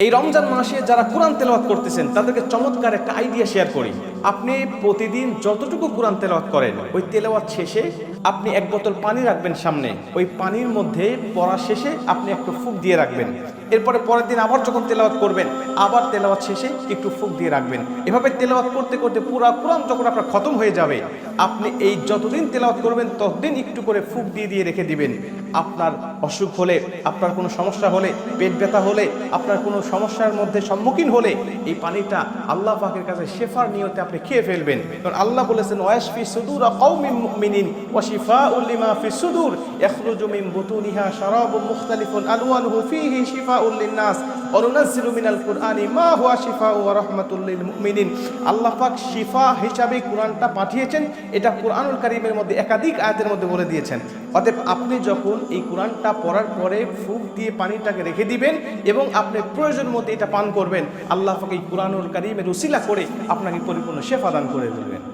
এই রমজান মাসে যারা কোরআন তেলাওয়াত করতেছেন তাদেরকে চমৎকার একটা আইডিয়া শেয়ার করি। আপনি প্রতিদিন যতটুকু কোরআন তেলাওয়াত করেন, ওই তেলাওয়াত শেষে আপনি এক বোতল পানি রাখবেন সামনে। ওই পানির মধ্যে পড়া শেষে আপনি একটু ফুক দিয়ে রাখবেন। এরপরে পরের দিন আবার যখন তেলাওয়াত করবেন, আবার তেলাওয়াত শেষে একটু ফুক দিয়ে রাখবেন। এভাবে তেলাওয়াত করতে করতে পুরা কোরআন যখন আপনার খতম হয়ে যাবে, আপনি এই যতদিন তেলাওয়াত করবেন, ততদিন একটু করে ফুক দিয়ে দিয়ে রেখে দিবেন। আপনার অসুখ হলে, আপনার কোনো সমস্যা হলে, পেট ব্যথা হলে, আপনার কোনো সমস্যার মধ্যে সম্মুখীন হলে, এই পানিটা আল্লাহ পাকের কাছে শেফার নিয়তে আপনি খেয়ে ফেলবেন। কারণ আল্লাহ বলেছেন, ওয়াশফি সুদুর কওমিন মুমিনিন ওয়া শিফাউল লিমা ফি সুদুর। ইখরুজু মিন বুতুনিহা শারাবুন মুখতালিফুন আলওয়ানুহু ফীহি শিফাউল লিন-নাস। ওয়া নুনাজ্জিলু মিনাল কুরআনি, মা হুয়া শিফাউ ওয়া রাহমাতুল লিল মুমিনিন। আল্লাহ পাক শিফা হিসাবে কোরআনটা পাঠিয়েছেন, এটা কোরআনুল কারীমের মধ্যে একাধিক আয়াতের মধ্যে বলে দিয়েছেন। অতএব আপনি যখন এই কোরআনটা পড়ার পরে ফুক দিয়ে পানিটাকে রেখে দিবেন এবং আপনি প্রয়োজন মতো এটা পান করবেন, আল্লাহ পাক এই কোরআনুল কারীমের উসিলা করে আপনাকে পরিপূর্ণ শেফা দান করে দেবেন।